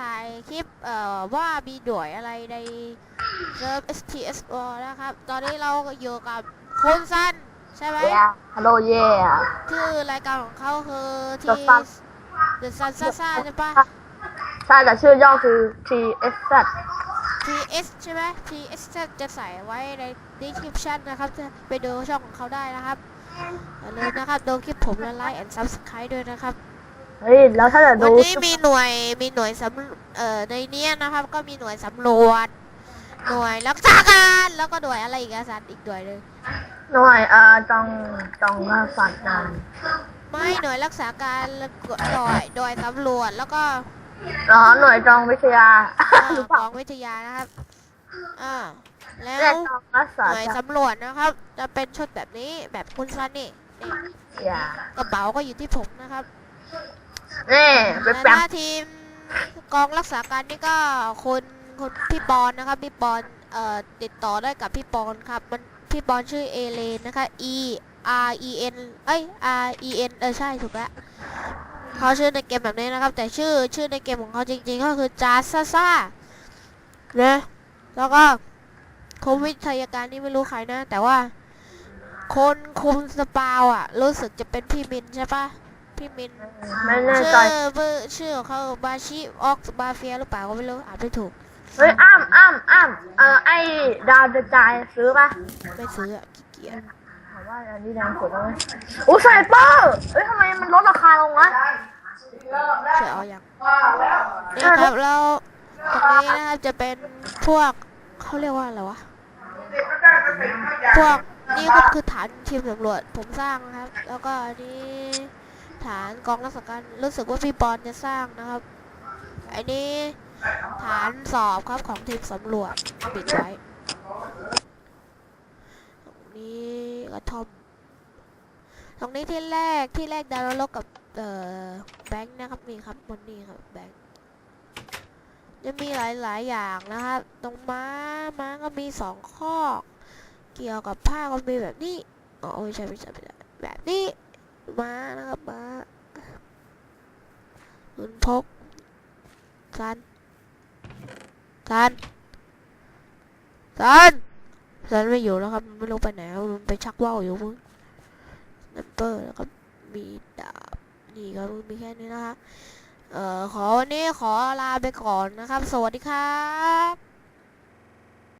ถ่ายคลิปเอ่อว่ามีหน่วยอะไรในเซิร์ฟ STS w นะครับ ตอนนี้เราก็อยู่กับคุณซันใช่ไหม Yeah Hello Yeah ชื่อรายการของเขาคือ T The Sun The Sun ซ่าซ่าใช่ปะ ใช่แต่ชื่อย่อคือ TSZ TS ใช่ไหม TS จะใส่ไว้ใน description นะครับจะไปดูช่องของเขาได้นะครับอย่าลืมนะครับดูคลิปผมและไลค์ and subscribe ด้วยนะครับ เฮ้ยแล้วถ้าจะวัดูนนี้มีหน่วยมีหน่วยสำเอ่อในเนี้ยนะครับ ก็มีหน่วยสำรวจ หน่วยรักษาการแล้วก็หน่วยอะไรอีกอาสารอีกหน่วยหนึงหน่วยอ่าจองจองรักษาการไม่หน่วยรักษาการแล้วก็หน่วยหน่วยสำรวจแล้วก็อ๋อหน่วยจองวิทยาเอ่อหรือเปขล่าองวิทยานะครับอ่าแล้เรียวกจองรักษาหน่วยการสำรวจนะครับ จะเป็นชุดแบบนี้แบบคุณซันนี่นี่ อย่ากระเป๋าก็อยู่ที่ผมนะครับ นี่ไปและแปหมน้าทีมกองรักษาการนี่ก็คุณคุณพี่ปอนนะครับพี่ปอนเอ่อติดต่อได้กับพี่ปอนครับมันพี่ปอนชื่อเอเลนนะคะ E R E N เอ้ย R E N เออใช่ถูกแล้วเขาชื่อในเกมแบบนี้นะครับ แต่ชื่อชื่อในเกมของเขาจริงๆ ก็คือจาซ่าซ่านะแล้วก็คุมวิทยาการนี่ไม่รู้ใครนะ แต่ว่าคนคุมสปาวอะรู้สึกจะเป็นพี่มินใช่ปะ พี่มินไม่แน่ชื่ใจอเบอร์ชื่อของเขาบาชิออกบาเฟียหรือเปล่าก็ไม่รู้อ่านไม่ถูก เฮ้ยอ้ามอ้ามอ้ามเอ่อไอ้ดาวกระจายซื้อป่ะไม่ซื้ออะขี้เกียจถามว่าอันนี้ดังสุดแล้วไหมโอ้ไซเปอร์เฮ้ยทำไมมันลดราคาลงวะเสียเอาอย่างนี่ครับแล้วตรงนี้นะครับจะเป็นพวกเขาเรียกว่าอะไรวะ พวกนี่ก็คือฐานทีมสำรวจผมสร้างนะครับ แล้วก็อันนี้ ฐานกองรักษาการรู้สึกว่าพี่ปอนจะสร้างนะครับ อันนี้ฐานสอบครับของทีมสำรวจปิดไว้ ตรงนี้กระทอมตรงนี้ที่แรกที่แรกดาวน์โลดกับเอ่อแบงค์นะครับนี่ครับบนนี้ครับแบงค์จะมีหลายๆอย่างนะครับ ตรงม้าม้าก็มีสองข้อ เกี่ยวกับผ้าก็มีแบบนี้อ๋อไม่ใช่ไม่ใช่ไม่ใช่แบบนี้ ม้านะครับม้าลุนพกซันซันซันซันไม่อยู่แล้วครับไม่รู้ไปไหนแล้วมันไปชักว่าวอยู่มึงนัมเบอร์แล้วก็มีดาบนี่ก็มีแค่นี้นะคะเอ่อขอวันนี้ขอลาไปก่อนนะครับ สวัสดีครับ